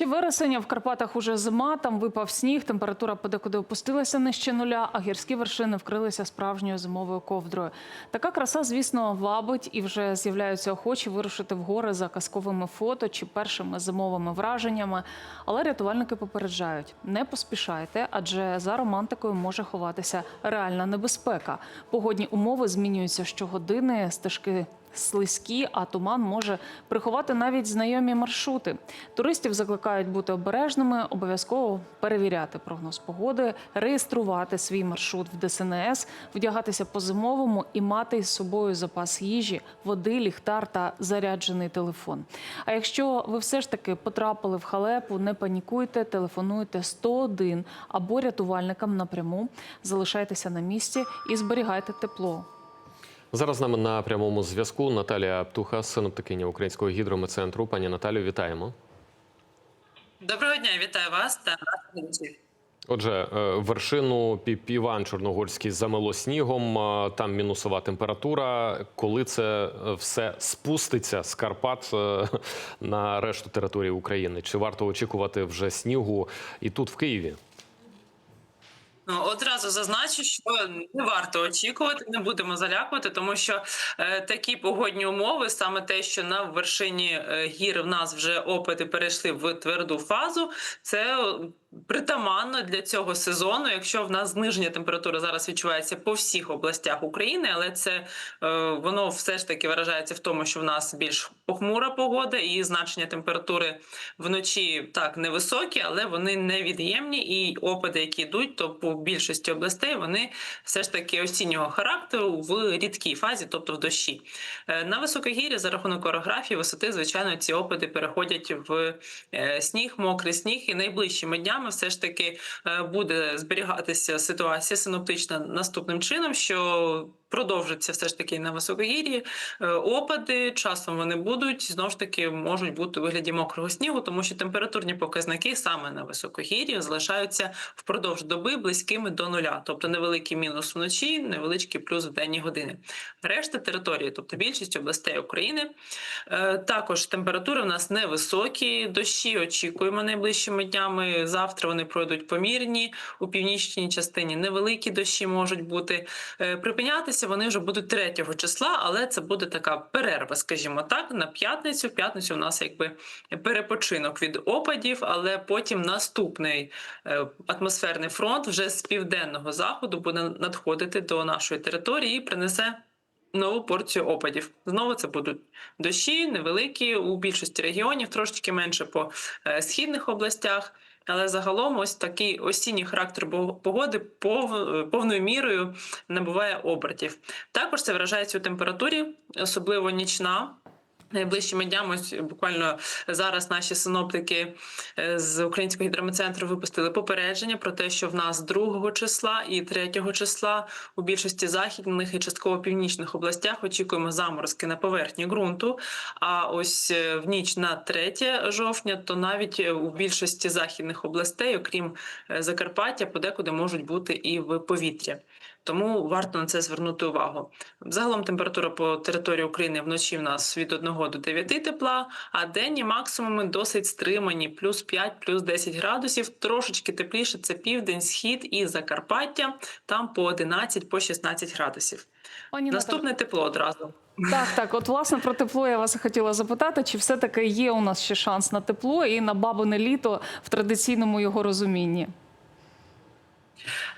Ще вересень, в Карпатах уже зима, там випав сніг, температура подекуди опустилася нижче нуля, а гірські вершини вкрилися справжньою зимовою ковдрою. Така краса, звісно, вабить і вже з'являються охочі вирушити в гори за казковими фото чи першими зимовими враженнями. Але рятувальники попереджають: не поспішайте, адже за романтикою може ховатися реальна небезпека. Погодні умови змінюються щогодини, стежки слизькі, а туман може приховати навіть знайомі маршрути. Туристів закликають бути обережними, обов'язково перевіряти прогноз погоди, реєструвати свій маршрут в ДСНС, вдягатися по зимовому і мати із собою запас їжі, води, ліхтар та заряджений телефон. А якщо ви все ж таки потрапили в халепу, не панікуйте, телефонуйте 101 або рятувальникам напряму, залишайтеся на місці і зберігайте тепло. Зараз з нами на прямому зв'язку Наталія Птуха, синоптикиня Українського гідрометцентру. Пані Наталю, вітаємо. Доброго дня, вітаю вас та глядачів. Отже, е, вершину Піпіван Чорногорський замело снігом. е, Там мінусова температура. Коли це е, все спуститься з Карпат на решту території України? Чи варто очікувати вже снігу і тут в Києві? Одразу зазначу, що не варто очікувати, не будемо залякувати, тому що е, такі погодні умови, саме те, що на вершині е, гір в нас вже опити перейшли в тверду фазу, це притаманно для цього сезону. Якщо в нас зниження температури зараз відчувається по всіх областях України, але це е, воно все ж таки виражається в тому, що в нас більш похмура погода і значення температури вночі так невисокі, але вони невід'ємні. І опади, які йдуть, то по більшості областей вони все ж таки осіннього характеру в рідкій фазі, тобто в дощі. Е, На високогір'ї за рахунок орографії висоти, звичайно, ці опади переходять в е, сніг, мокрий сніг, і найближчими днями все ж таки е, буде зберігатися ситуація синоптична наступним чином, що продовжиться все ж таки на високогір'ї е, опади. Часом вони будуть знову ж таки можуть бути у вигляді мокрого снігу, тому що температурні показники саме на високогір'ї залишаються впродовж доби близькими до нуля, тобто невеликий мінус вночі, невеличкий плюс в денні години. Решта території, тобто більшість областей України, е, також температури в нас невисокі. Дощі очікуємо найближчими днями. Завтра вони пройдуть помірні у північній частині. Невеликі дощі можуть бути Е, припинятися. Вони вже будуть 3 числа, але це буде така перерва, скажімо так, на п'ятницю. П'ятницю у нас якби перепочинок від опадів, але потім наступний е, атмосферний фронт вже з південного заходу буде надходити до нашої території і принесе. Нову порцію опадів. Знову це будуть дощі невеликі у більшості регіонів, трошечки менше по е, східних областях. Але загалом, ось такий осінній характер погоди пов- повною мірою набуває обертів. Також це вражається у температурі, особливо нічна. Найближчими днями, ось буквально зараз наші синоптики е, з українського гідрометцентру випустили попередження про те, що в нас 2 числа і 3 числа у більшості західних і частково північних областях очікуємо заморозки на поверхні ґрунту. А ось е, в ніч на 3 жовтня, то навіть е, у більшості західних областей, окрім Закарпаття, подекуди можуть бути і в повітрі. Тому варто на це звернути увагу. Загалом температура по території України вночі в нас від 1 до 9 тепла, а денні максимуми досить стримані, плюс 5, плюс 10 градусів. Трошечки тепліше це південь, схід і Закарпаття, там по 11, по 16 градусів. Пані Наступне тепло одразу. Так, так. От власне про тепло я вас хотіла запитати, чи все-таки є у нас ще шанс на тепло і на бабине літо в традиційному його розумінні?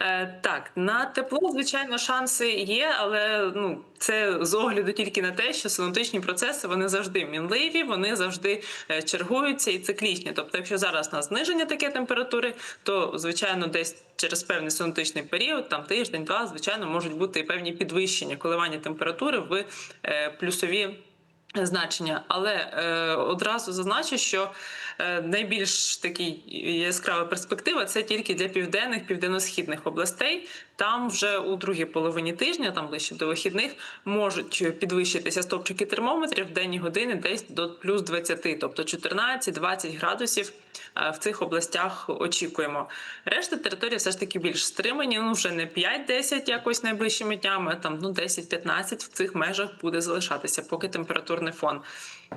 Е, так, на тепло, звичайно, шанси є, але ну це з огляду тільки на те, що синоптичні процеси вони завжди мінливі, вони завжди е, чергуються і циклічні. Тобто, якщо зараз на зниження таке температури, то звичайно десь через певний синоптичний період, там тиждень-два, звичайно, можуть бути певні підвищення коливання температури в е, плюсові значення. Але е, одразу зазначу, що е, найбільш такий яскрава перспектива це тільки для південних південно-східних областей. Там вже у другій половині тижня, там ближче до вихідних, можуть підвищитися стопчики термометрів в денні години десь до плюс 20, тобто 14-20 градусів е, в цих областях очікуємо. Решта території все ж таки більш стримані. Ну вже не 5-10 якось найближчими днями, там ну 10-15 в цих межах буде залишатися, поки температурний фон.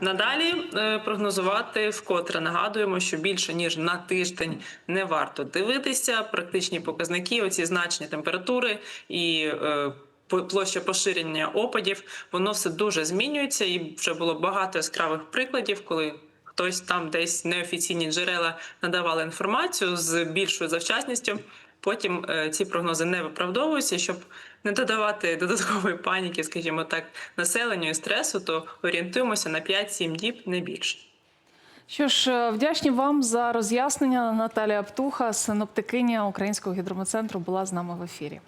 Надалі е, прогнозувати вкотре нагадуємо, що більше ніж на тиждень не варто дивитися. Практичні показники, оці значення температури і е, площа поширення опадів, воно все дуже змінюється, і вже було багато яскравих прикладів, коли хтось там десь неофіційні джерела надавали інформацію з більшою завчасністю. Потім е, ці прогнози не виправдовуються, щоб не додавати додаткової паніки, скажімо так, населенню і стресу, то орієнтуємося на 5-7 діб, не більше. Що ж, е, вдячні вам за роз'яснення. Наталія Птуха, синоптикиня Українського гідрометцентру, була з нами в ефірі.